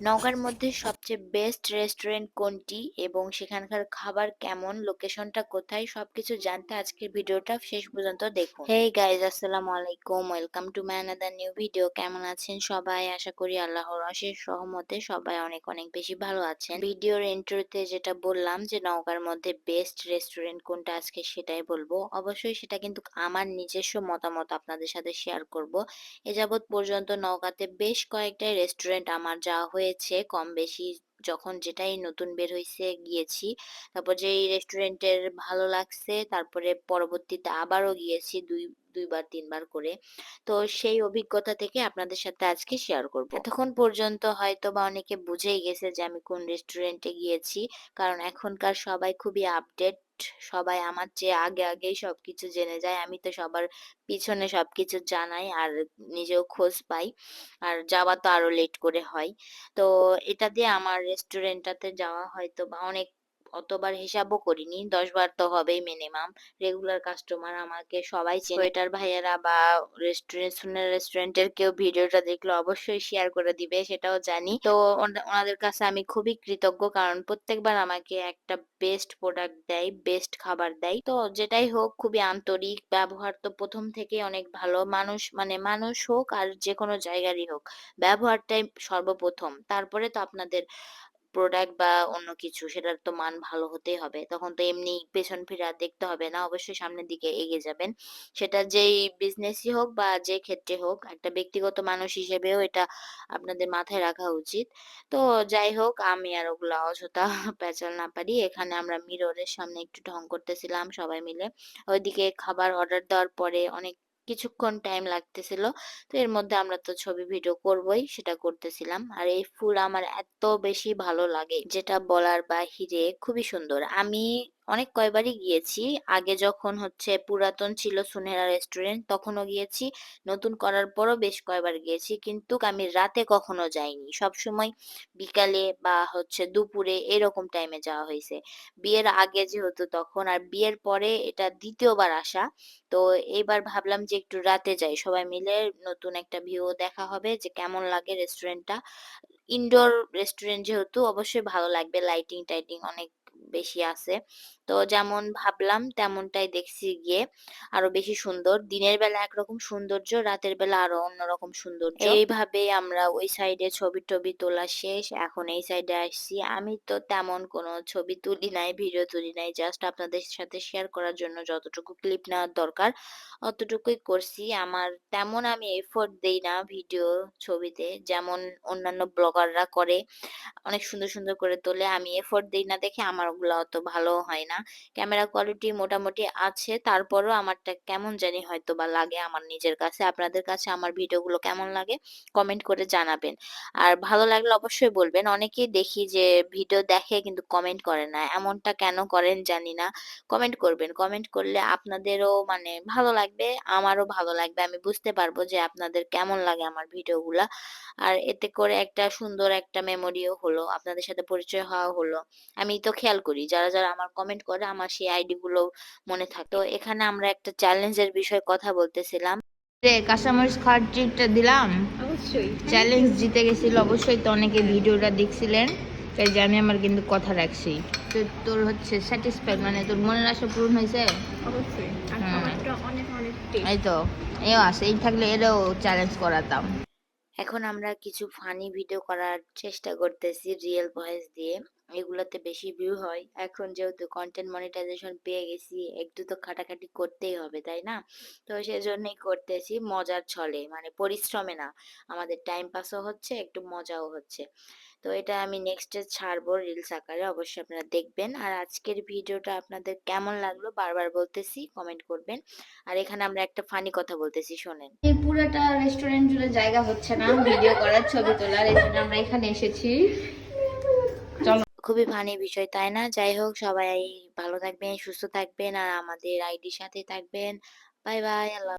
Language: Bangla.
নওগাঁর মধ্যে সবচেয়ে বেস্ট রেস্টুরেন্ট কোনটি এবং সেখানকার খাবার কেমন লোকেশনটা কোথায়, সবকিছু জানতে আজকের ভিডিওটা শেষ পর্যন্ত দেখুন। হেই গাইজ আসসালামু আলাইকুম welcome to my another new video কেমন আছেন সবাই? আশা করি আল্লাহর অশেষ সহমতে সবাই অনেক অনেক বেশি ভালো আছেন। ভিডিওর ইন্ট্রোতে যেটা বললাম যে নওগাঁর মধ্যে বেস্ট রেস্টুরেন্ট কোনটা আজকে সেটাই বলব। অবশ্যই সেটা কিন্তু আমার নিজস্ব মতামত আপনাদের সাথে শেয়ার করব। এ যাবৎ পর্যন্ত নওগাঁতে বেশ কয়েকটা রেস্টুরেন্ট আমার যাওয়া হয়েছে কম বেশি যখন যেটাই নতুন বের হয়েছে গিয়েছি। তারপর যেই রেস্টুরেন্টের ভালো লাগছে, তারপরে পরবর্তীতে আবারও গিয়েছি দুই, দুইবার, তিনবার করে। তো সেই অভিজ্ঞতা থেকে আপনাদের সাথে আজকে শেয়ার করব। এতক্ষণ পর্যন্ত হয়তো বা অনেকে বুঝেই গেছে যে আমি কোন রেস্টুরেন্টে গিয়েছি, কারণ এখনকার সবাই খুবই আপডেট সবাই আমার চেয়ে আগে আগেই সবকিছু জেনে যায়। আমি তো সবার পিছনে সবকিছু জানাই আর নিজেও খোঁজ পাই। আর যাওয়া তো আরও লেট করে হয়। তো এটা দিয়ে আমার রেস্টুরেন্টটাতে যাওয়া হয়তো বা অনেক অতবার হিসাবও করিনি, দশ বার তো হবেই মিনিমাম রেগুলার কাস্টমার আমাকে সবাই চেনে। ভাইয়ারা বা রেস্টুরেন্ট রেস্টুরেন্টের কেউ ভিডিওটা দেখলে অবশ্যই শেয়ার করে দিবে, সেটাও জানি। তো ওনাদের কাছে আমি খুবই কৃতজ্ঞ, কারণ প্রত্যেকবার আমাকে একটা বেস্ট প্রোডাক্ট দেয় বেস্ট খাবার দেয়। তো যেটাই হোক, খুবই আন্তরিক, ব্যবহার তো প্রথম থেকে অনেক ভালো। মানুষ মানে মানুষ হোক আর যে কোনো জায়গারই হোক, ব্যবহারটাই সর্বপ্রথম। তারপরে তো আপনাদের প্রোডাক্ট বা অন্য কিছু, সেটার তো মান ভালো হতেই হবে। তখন তো এমনি পেছন ফিরে দেখতে হবে না, অবশ্যই সামনের দিকে এগিয়ে যাবেন। সেটা যেই বিজনেসই হোক বা যে ক্ষেত্রে হোক, একটা ব্যক্তিগত মানুষ হিসেবেও এটা আপনাদের মাথায় রাখা উচিত। তো যাই হোক, আমি আর ওগুলা অযথা পেঁচাল না পারি। এখানে আমরা মিররের সামনে একটু ঢং করতেছিলাম সবাই মিলে। ওইদিকে খাবার অর্ডার দেওয়ার পরে অনেক কিছুক্ষণ টাইম লাগতেছিল। তো এর মধ্যে আমরা তো ছবি ভিডিও করবই, সেটা করতেছিলাম। আর এই ফুল আমার এত বেশি ভালো লাগে, যেটা বলার বাহিরে খুবই সুন্দর। আমি অনেক কয়বারই গিয়েছি। আগে যখন হচ্ছে পুরাতন ছিল সুনেরা রেস্টুরেন্ট তখনও গিয়েছি। নতুন করার পরও বেশ কয়বার গিয়েছি। কিন্তু আমি রাতে কখনো যাইনি। সব সময় বিকালে বা হচ্ছে দুপুরে এরকম টাইমে যাওয়া হয়েছে। বিয়ের আগে যেহেতু তখন, আর বিয়ের পরে এটা দ্বিতীয়বার আসা। তো এইবার ভাবলাম যে একটু রাতে যাই। সবাই মিলে নতুন একটা ভিউ দেখা হবে যে কেমন লাগে রেস্টুরেন্টটা ইনডোর রেস্টুরেন্ট যেহেতু অবশ্যই ভালো লাগবে। লাইটিং টাইটিং অনেক বেশি আছে। তো যেমন ভাবলাম তেমনটাই দেখছি গিয়ে আরও বেশি সুন্দর। দিনের বেলা একরকম সৌন্দর্য, রাতের বেলা আরও অন্যরকম সৌন্দর্য। এইভাবে আমরা ওই সাইডে ছবি টবি তোলা শেষ। এখন এই সাইডে আসছি। আমি তো তেমন কোনো ছবি তুলি নাই, ভিডিও তুলি নাই জাস্ট আপনাদের সাথে শেয়ার করার জন্য যতটুকু ক্লিপ নেওয়ার দরকার অতটুকুই করছি। আমার তেমন আমি এফোর্ট দেই না ভিডিও ছবিতে। যেমন অন্যান্য ব্লগাররা করে, অনেক সুন্দর সুন্দর করে তোলে। আমি এফোর্ট দেই না দেখে আমার ওগুলো অত ভালো হয় না। ক্যামেরা কোয়ালিটি মোটামুটি আছে, তারপরও আমারটা কেমন জানি হয়তো বা লাগে আমার নিজের কাছে। আপনাদের কাছে আমার ভিডিওগুলো কেমন লাগে কমেন্ট করে জানাবেন। আর ভালো লাগলে অবশ্যই বলবেন। অনেকেই দেখি যে ভিডিও দেখে কিন্তু কমেন্ট করে না, এমনটা কেন করেন জানি না। কমেন্ট করবেন, কমেন্ট করলে আপনাদেরও মানে ভালো লাগবে, আমারও ভালো লাগবে। আমি বুঝতে পারব যে আপনাদের কেমন লাগে আমার ভিডিওগুলা। আর এতে করে একটা সুন্দর একটা মেমোরিও হলো, আপনাদের সাথে পরিচয় হওয়া হলো। আমি তো খেয়াল করি যারা যারা আমার কমেন্ট করে আমার সেই আইডি গুলো মনে থাকে। তো এখানে আমরা একটা চ্যালেঞ্জের বিষয়ে কথা বলতেছিলাম। রে কাঁচামরিচ খাওয়ার ট্রিকটা দিলাম। অবশ্যই। চ্যালেঞ্জ জিতে গেছিল। অবশ্যই তো অনেকে ভিডিওটা দেখছিলেন। তাই যে আমি আমার কিন্তু কথা রাখছি। তো তোর হচ্ছে স্যাটিসফাইড মানে তোর মনের আশা পূরণ হয়েছে? অবশ্যই। আর হুম। অনেক অনেক এই তো। এও আছে। এই থাকলে এরও চ্যালেঞ্জ করাতাম। এখন আমরা কিছু ফানি ভিডিও করার চেষ্টা করতেছি রিয়েল ভয়েস দিয়ে। এগুলোতে বেশি ভিউ হয়। এখন যেহেতু কন্টেন্ট মনিটাইজেশন পেয়ে গেছি, একটু তো খাটাখাটি করতেই হবে, তাই না? তো সেজন্যই করতেছি, মজার ছলে মানে পরিশ্রমে না। আমাদের টাইম পাসও হচ্ছে, একটু মজাও হচ্ছে। তো এটা আমি নেক্সটে ছাড়বো রিলস আকারে, অবশ্যই আপনারা দেখবেন। আর আজকের ভিডিওটা আপনাদের কেমন লাগল বারবার বলতেছি কমেন্ট করবেন। আর এখানে আমরা একটা ফানি কথা বলতেছি, শোনেন। এই পুরোটা রেস্টুরেন্ট জুড়ে জায়গা হচ্ছে না, ভিডিও করার ছবি তোলার, এই আমরা এখানে এসেছি। খুবই ফানি বিষয়, তাই না? যাই হোক, সবাই ভালো থাকবেন, সুস্থ থাকবেন, আর আমাদের আইডির সাথে থাকবেন। বাই বাই আল্লাহ